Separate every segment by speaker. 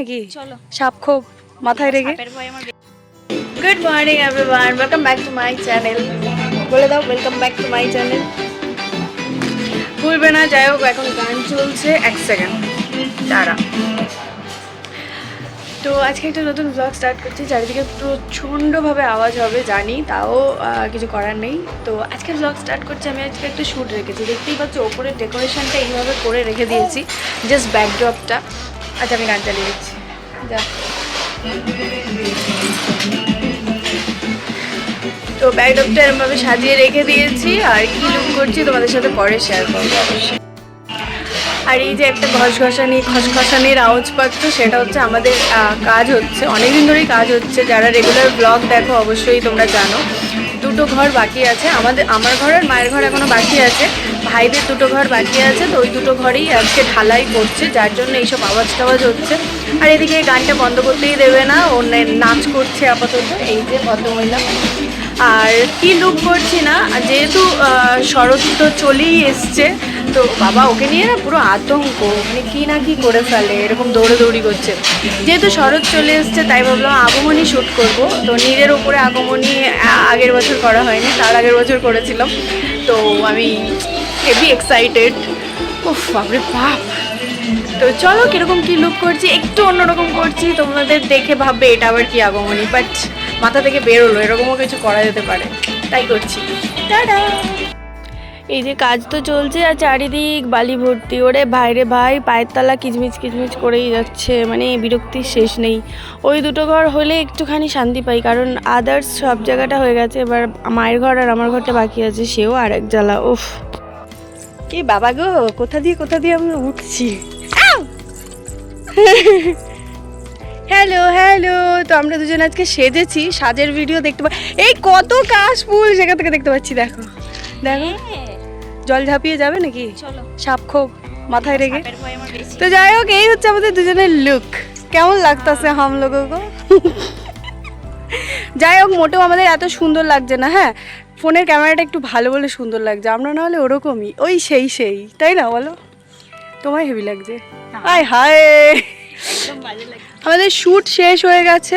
Speaker 1: নাকি?
Speaker 2: চলো।
Speaker 1: সাপ খোপ মাথায় রেখে। Good morning everyone welcome back to my channel বলে দাও welcome back to my channel ভুলবে না যাই হোক এখন গান চলছে। এক সেকেন্ড তারা তো আজকে একটা নতুন ব্লগ স্টার্ট করছি চারিদিকে প্রচণ্ডভাবে আওয়াজ হবে জানি তাও কিছু করার নেই। তো আজকে ব্লগ স্টার্ট করছি আমি আজকে একটা শ্যুট রেখেছি। দেখতেই পাচ্ছ ওপরের ডেকোরেশনটা এইভাবে করে রেখে দিয়েছি জাস্ট ব্যাকড্রপটা আচ্ছা আমি গান চালিয়ে যা। তো ব্যাকড্রপটা এরমভাবে সাজিয়ে রেখে দিয়েছি, আর কি লুক করছি তোমাদের সাথে পরে শেয়ার করব অবশ্যই। আর এই যে একটা ঘষঘষানি, খসখসানির আওয়াজ পাচ্ছ সেটা হচ্ছে আমাদের কাজ হচ্ছে, অনেকদিন ধরেই কাজ হচ্ছে। যারা রেগুলার ব্লগ দেখো, অবশ্যই তোমরা জানো। দুটো ঘর বাকি আছে। আমাদের, আমার ঘর আর মায়ের ঘর এখনও বাকি আছে। ভাইদের দুটো ঘর বাকি আছে, তো ওই দুটো ঘরেই আজকে ঢালাই করছে, যার জন্য এইসব আওয়াজ টাওয়াজ হচ্ছে। আর এদিকে গানটা বন্ধ করতেই দেবে না অন্য নাচ করছে আপাতত। এই যে ভদ্রমহিলা। আর কি লুক করছি না? যেহেতু শরৎ তো চলেই এসছে, তো বাবা ওকে নিয়ে না পুরো আতঙ্ক মানে কি না কি করে ফেলে, এরকম দৌড়াদৌড়ি করছে। যেহেতু শরৎ চলে এসছে, তাই ভাবলাম আগমনী শ্যুট করব। তো নীরের ওপরে আগমনী আগের বছর করা হয়নি, তার আগের বছর করেছিলাম। তো আমি হেভি এক্সাইটেড উফ, বাপরে বাপ! তো চলো, কীরকম কি লুক করছি, একটু অন্যরকম করছি, তোমাদের দেখে ভাববে এটা আবার কি আগমনী বাট মাথা থেকে বেরোলো এরকমও কিছু করা যেতে পারে। তাই করছি। টাটা! এই যে কাজ তো চলছে আর চারিদিক বালি ভর্তি। ওরে ভাইরে ভাই পায়ের তলা কিচমিচ কিচমিচ করেই যাচ্ছে মানে বিরক্তির শেষ নেই। ওই দুটো ঘর হলে একটুখানি শান্তি পাই কারণ আদার্স সব জায়গাটা হয়ে গেছে এবার মায়ের ঘর আর আমার ঘরটা বাকি আছে সেও আর এক জ্বালা উফ। কি বাবা গো কোথা দিয়ে কোথা দিয়ে আমি উঠছি? Hello hello! তো আমরা দুজন আজকে সেজেছি সাজের ভিডিও দেখতে পা এই কত কাশ ফুল সেখান থেকে দেখতে পাচ্ছি দেখো। দেখো। জল ঝাঁপিয়ে যাবে নাকি? সাপ খোপ মাথায় রেখে। তো যাই হোক এই হচ্ছে আমাদের দুজনের লুক কেমন লাগতেছে হাম লোগো গো যাই হোক মোটেও আমাদের এত সুন্দর লাগছে না হ্যাঁ? ফোনের ক্যামেরাটা একটু ভালো বলে সুন্দর লাগছে আমরা না হলে ওরকমই। ওই সেই সেই তাই না বলো? তোমায় হেভি লাগছে। আয় হায়!
Speaker 2: একদম বাজে লাগে
Speaker 1: আমাদের শ্যুট শেষ হয়ে গেছে।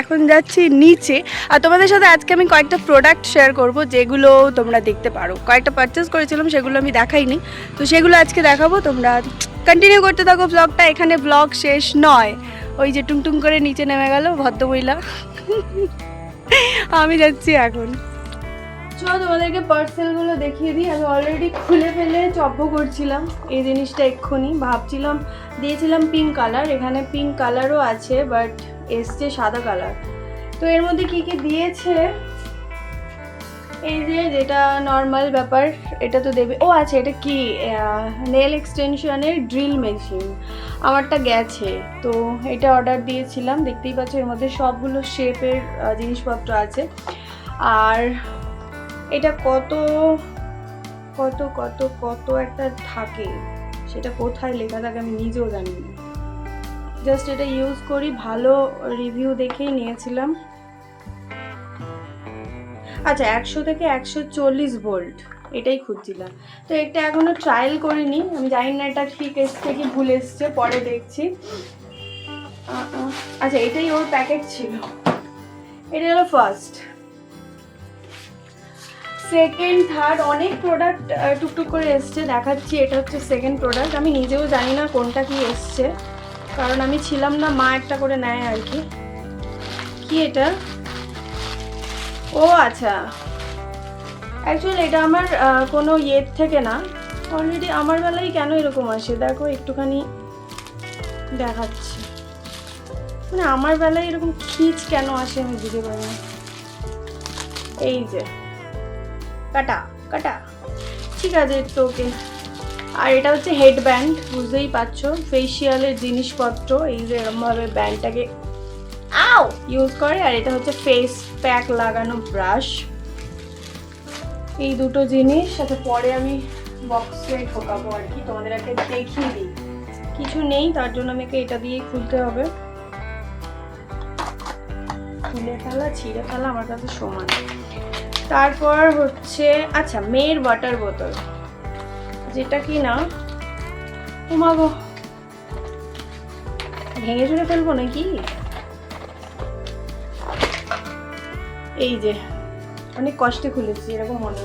Speaker 1: এখন যাচ্ছি নিচে। আর তোমাদের সাথে আজকে আমি কয়েকটা প্রোডাক্ট শেয়ার করব যেগুলো তোমরা দেখতে পারো। কয়েকটা পারচেস করেছিলাম, সেগুলো আমি দেখাইনি। তো সেগুলো আজকে দেখাবো, তোমরা কন্টিনিউ করতে থাকো ব্লগটা এখানে ব্লগ শেষ নয়। ওই যে টুংটুং করে নিচে নেমে গেল ভদ্রমহিলা। আমি যাচ্ছি এখন। চলো তোমাদেরকে পার্সেলগুলো দেখিয়ে দিই। আমি অলরেডি খুলে ফেলে চব্য করছিলাম। এই জিনিসটা এক্ষুনি। ভাবছিলাম, দিয়েছিলাম পিঙ্ক কালার এখানে পিঙ্ক কালারও আছে বাট এসছে সাদা কালার তো এর মধ্যে কি কি দিয়েছে? এই যে, যেটা নর্মাল ব্যাপার, এটা তো দেবে। ও আছে, এটা কি? নেল এক্সটেনশনের ড্রিল মেশিন আমারটা গেছে। তো এটা অর্ডার দিয়েছিলাম। দেখতেই পাচ্ছ, এর মধ্যে সবগুলো শেপের জিনিসপত্র আছে। আর এটা কত কত কত কত একটা থাকে। সেটা কোথায় লেখা থাকে আমি নিজেও জানি না। জাস্ট এটা ইউজ করি, ভালো রিভিউ দেখেই নিয়েছিলাম। আচ্ছা একশো থেকে একশো চল্লিশ ভোল্ট এটাই খুঁজছিলাম। তো এটা এখনও ট্রায়াল করিনি, আমি জানি না এটা ঠিক এসছে কি ভুল এসছে, পরে দেখছি। আচ্ছা এটাই ওর প্যাকেট ছিল। এটা হলো ফার্স্ট সেকেন্ড থার্ড অনেক প্রোডাক্ট টুকটুক করে এসছে, দেখাচ্ছি, এটা হচ্ছে সেকেন্ড প্রোডাক্ট আমি নিজেও জানি না কোনটা কি এসছে, কারণ আমি ছিলাম না, মা একটা করে নেয় আর কি। কি এটা? ও আচ্ছা। অ্যাকচুয়ালি এটা আমার কোনো ইয়ের থেকে না। অলরেডি আমার বেলায় কেন এরকম আসে? দেখো, একটুখানি দেখাচ্ছি। মানে আমার বেলায় এরকম খিচ কেন আসে আমি বুঝতে পারি এই যে। কাটা কাটা। ঠিক আছে তো ওকে আর এটা হচ্ছে হেড ব্যান্ড বুঝতেই পারছ? ফেসিয়ালের জিনিসপত্র এই যে এরমভাবে ব্যান্ডটাকে আও ইউজ করে আর এটা হচ্ছে ফেস প্যাক লাগানো ব্রাশ এই দুটো জিনিস সাথে পরে আমি বক্সে ঢোকাবো আর কি তোমাদের একটা দেখিয়ে দিই। কিছু নেই তার জন্য আমাকে এটা দিয়েই খুলতে হবে। খুলে ফেলা ছিঁড়ে ফেলা আমার কাছে সমান তারপর হচ্ছে আচ্ছা মেয়ের ওয়াটার বোতল যেটা কি না? উমাগো ভেঙে চুরে ফেলব নাকি? এই যে, অনেক কষ্টে খুলেছি, এরকম মনে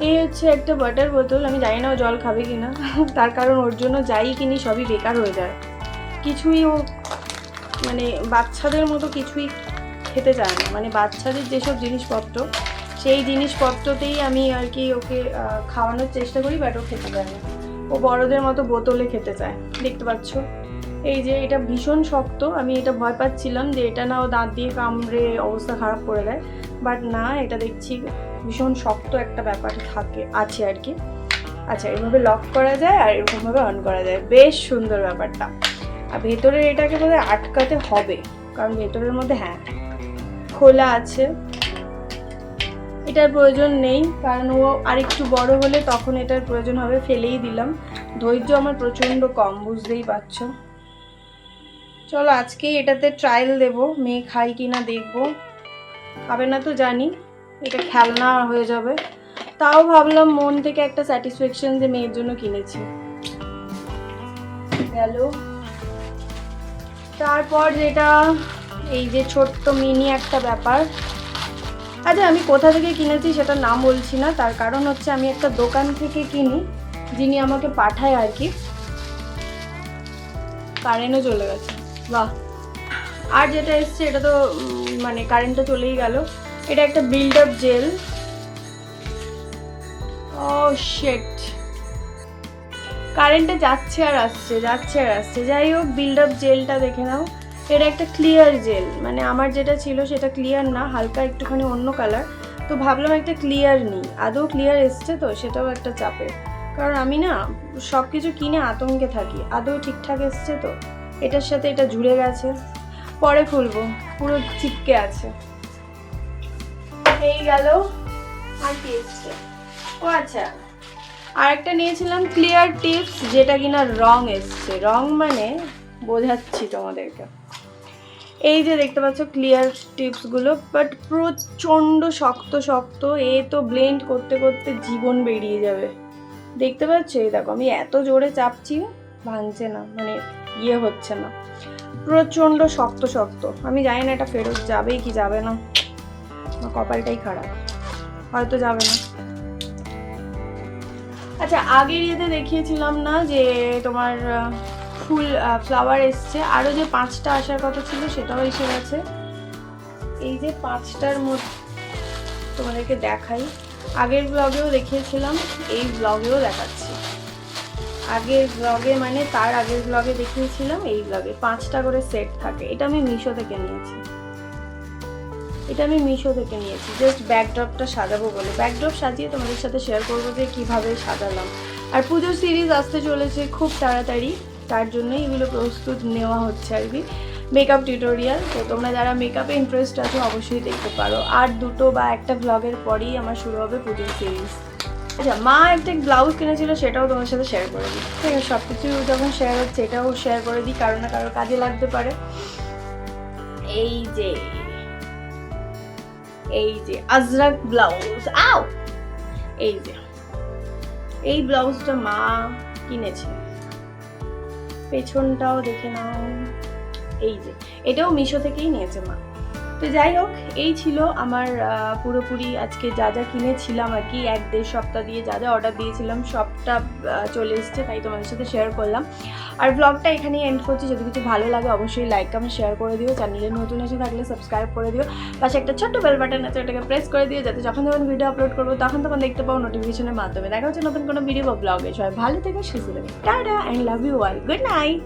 Speaker 1: এই হচ্ছে একটা ওয়াটার বোতল আমি জানি না ও জল খাবে কিনা। তার কারণ ওর জন্য যাই কিনি, সবই বেকার হয়ে যায়। কিছুই ও মানে বাচ্চাদের মতো কিছুই খেতে চায় না। মানে বাচ্চাদের যেসব জিনিসপত্র, সেই জিনিসপত্রতেই আমি আর কি ওকে খাওয়ানোর চেষ্টা করি বাট ও খেতে চায় না। ও বড়দের মতো বোতলে খেতে চায়, দেখতে পাচ্ছ? এই যে এটা ভীষণ শক্ত, আমি এটা ভয় পাচ্ছিলাম যে এটা না ও দাঁত দিয়ে কামড়ে অবস্থা খারাপ করে দেয়। বাট না, এটা দেখছি ভীষণ শক্ত একটা ব্যাপার থাকে, আছে আর কি। আচ্ছা এভাবে লক করা যায় আর এরকমভাবে অন করা যায়। বেশ সুন্দর ব্যাপারটা। আর ভেতরের এটাকে বোধহয় আটকাতে হবে, কারণ ভেতরের মধ্যে হ্যাঁ। খোলা আছে। এটার প্রয়োজন নেই, কারণ ও আরেকটু বড় হলে তখন এটার প্রয়োজন হবে, ফেলেই দিলাম। ধৈর্য আমার প্রচণ্ড কম, বুঝতেই পারছ। চলো আজকেই এটাতে ট্রায়াল দেব, মেয়ে খাই কি না দেখব। খাবে না তো জানি, এটা খেলনা হয়ে যাবে। তাও ভাবলাম মন থেকে একটা স্যাটিসফ্যাকশন যে মেয়ের জন্য কিনেছি। গেল। তারপর যেটা এই যে ছোট্ট মিনি একটা ব্যাপার। আচ্ছা আমি কোথা থেকে কিনেছি সেটা নাম বলছি না, তার কারণ হচ্ছে আমি একটা দোকান থেকে কিনি, যিনি আমাকে পাঠায় আর কি। কারেন্টও চলে গেছে। বাহ। আর যেটা এসছে, এটা তো মানে কারেন্টটা চলেই গেল। এটা একটা বিল্ড আপ জেল। ও শেট কারেন্টে যাচ্ছে আর আসছে, যাচ্ছে আর আসছে। যাই হোক বিল্ড আপ জেলটা দেখে নাও। এটা একটা ক্লিয়ার জেল মানে আমার যেটা ছিল সেটা ক্লিয়ার না, হালকা একটুখানি অন্য কালার তো ভাবলাম একটা ক্লিয়ার নিই, আদৌ ক্লিয়ার এসছে তো, সেটাও একটা চাপের কারণ আমি না সব কিছু কিনে আতঙ্কে থাকি, আদৌ ঠিকঠাক এসছে তো, এটার সাথে এটা জুড়ে গেছে, পরে খুলবো, পুরো চিপকে আছে। এই গেল, আর কি এসছে? ও আচ্ছা আর একটা নিয়েছিলাম ক্লিয়ার টিপস যেটা কিনা রং এসছে, রং মানে বোঝাচ্ছি তোমাদেরকে। এই যে দেখতে পাচ্ছ ক্লিয়ার টিপসগুলো বাট প্রচণ্ড শক্ত শক্ত, এ তো ব্লেন্ড করতে করতে জীবন বেরিয়ে যাবে। দেখতে পাচ্ছ? এই দেখো, আমি এত জোরে চাপছি, ভাঙছে না মানে ইয়ে হচ্ছে না। প্রচণ্ড শক্ত শক্ত। আমি জানি না এটা ফেরত যাবে কি যাবে না। আমার কপালটাই খারাপ। হয়তো যাবে না। আচ্ছা আগের ইয়েতে দেখিয়েছিলাম না যে তোমার ফুল ফ্লাওয়ার এসছে। আরও যে পাঁচটা আসার কথা ছিল সেটাও এসে গেছে। এই যে পাঁচটার মধ্যে তোমাদেরকে দেখাই। আগের ব্লগেও দেখিয়েছিলাম, এই ব্লগেও দেখাচ্ছি। আগের ব্লগে মানে তার আগের ব্লগে দেখিয়েছিলাম, এই ব্লগে পাঁচটা করে সেট থাকে। এটা আমি মিশো থেকে নিয়েছি। এটা আমি মিশো থেকে নিয়েছি। জাস্ট ব্যাকড্রপটা সাজাবো বলে। ব্যাকড্রপ সাজিয়ে তোমাদের সাথে শেয়ার করব যে কীভাবে সাজালাম। আর পুজোর সিরিজ আসতে চলেছে খুব তাড়াতাড়ি। তার জন্যই এগুলো প্রস্তুত নেওয়া হচ্ছে আর কি। মেকআপ টিউটোরিয়াল তো তোমরা যারা মেকআপে ইন্টারেস্ট আছো, অবশ্যই দেখতে পারো। আর দুটো বা একটা ব্লগের পরেই আমার শুরু হবে পুজোর সিরিজ আচ্ছা মা একটা ব্লাউজ কিনেছিল, সেটাও তোমার সাথে শেয়ার করে দিই। ঠিক আছে সব কিছু যখন শেয়ার হচ্ছে, এটাও শেয়ার করে দিই, কারও না কারও কাজে লাগতে পারে। এই যে এই যে আজরাক ব্লাউজ আও! এই যে, এই ব্লাউজটা মা কিনেছে পেছনটাও দেখে নাও। এই যে এটাও মিশো থেকেই নিয়েছে মা। তো যাই হোক, এই ছিল আমার পুরোপুরি আজকে যা যা কিনেছিলাম আর কি। এক দেড় সপ্তাহ দিয়ে যা যা অর্ডার দিয়েছিলাম, সবটা চলে এসছে, তাই তোমাদের সাথে শেয়ার করলাম। আর ব্লগটা এখানেই এন্ড করছি। যদি কিছু ভালো লাগে, অবশ্যই লাইক কমেন্ট শেয়ার করে দিও। চ্যানেলে নতুন এসে থাকলে সাবস্ক্রাইব করে দিও। পাশে একটা ছোট্ট বেল বাটন আছে, ওটাকে প্রেস করে দিও, যাতে যখন যখন ভিডিও আপলোড করব, তখন তখন দেখতে পাও নোটিফিকেশনের মাধ্যমে। দেখা হচ্ছে নতুন কোনো ভিডিও বা ব্লগে সবাই ভালো থেকে, সুস্থ থেকে। Tata and love you all good night